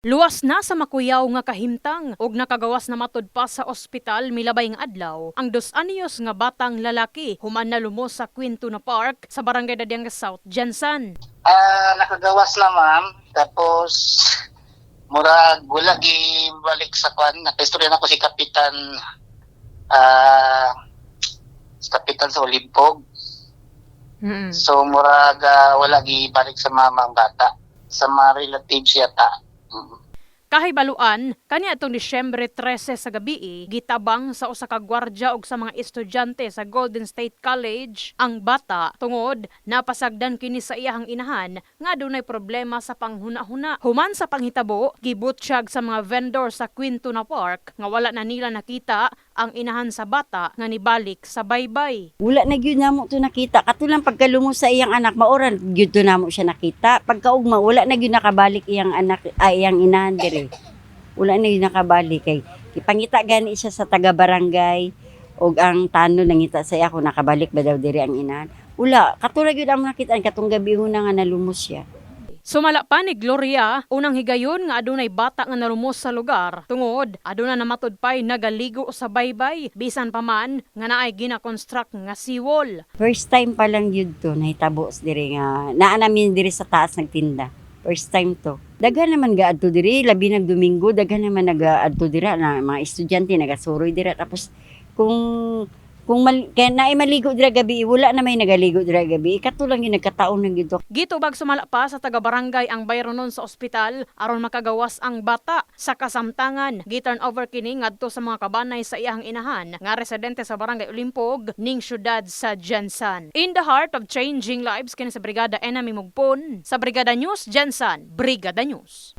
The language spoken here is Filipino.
Luwas na sa makuyaw nga kahimtang ug nakagawas na matud pa sa ospital milabay nga adlaw ang dos anyos nga batang lalaki human na lumos sa Quintuna Park sa barangay Dadianga South, Jansan. Ah, nakagawas na ma'am. Tapos murag wala gi balik sa kwan. Nakaistorya na ko si Kapitan ah si Kapitan sa Olimpog. So murag ah, wala gi balik sa mamang bata. Sa mga relatives yata. Mm-hmm. Kahibaluan, kanya itong Disyembre 13 sa gabi, gitabang sa usa ka gwardya ug sa mga estudyante sa Golden State College ang bata tungod napasagdan kini sa iyahang inahan nga dunay problema sa panghuna-huna. Human sa panghitabo, gibutsyag sa mga vendor sa Quintuna Park nga wala na nila nakita ang inahan sa bata nga nibalik sa baybay. Wala na gyud namo to nakita. Katulang pagkalungo sa iyang anak maoran gyud to namo siya nakita. Pagkaugma wala na gyud nakabalik iyang anak ay iyang inahan diri. Wala na gyud nakabalik kay ipangita gani siya sa taga barangay ug ang tano nangita sa kung nakabalik ba daw diri ang inahan. Wala, katulang gyud ang nakita katong gabi una nga nalumos siya. Sumala pa ni Gloria, unang higayon nga adunay bata nga narumos sa lugar. Tungod, aduna na matud pay nagaligo sa baybay, bisan pa man nga naay gina-construct nga seawall. First time pa lang yun to, nahitabo diri nga, naa namin diri sa taas nagtinda. First time to. Daghan naman ga adto diri, labi nag Domingo, daghan naman nag adto dira na mga estudyante nagasuroy dira tapos kung kung mal, kaya naay maligo dira gabi, wala na may nagaligo dira gabi. Katulang yung nagkataon ng gito. Gitubag sumala pa sa taga-barangay ang bayronon sa ospital aron makagawas ang bata sa kasamtangan. Giturn over kini ngadto sa mga kabanay sa iyang inahan nga residente sa barangay Olimpog ning syudad sa Jensan. In the heart of changing lives kini sa Brigada Enemy Mugpon sa Brigada News Jensan, Brigada News.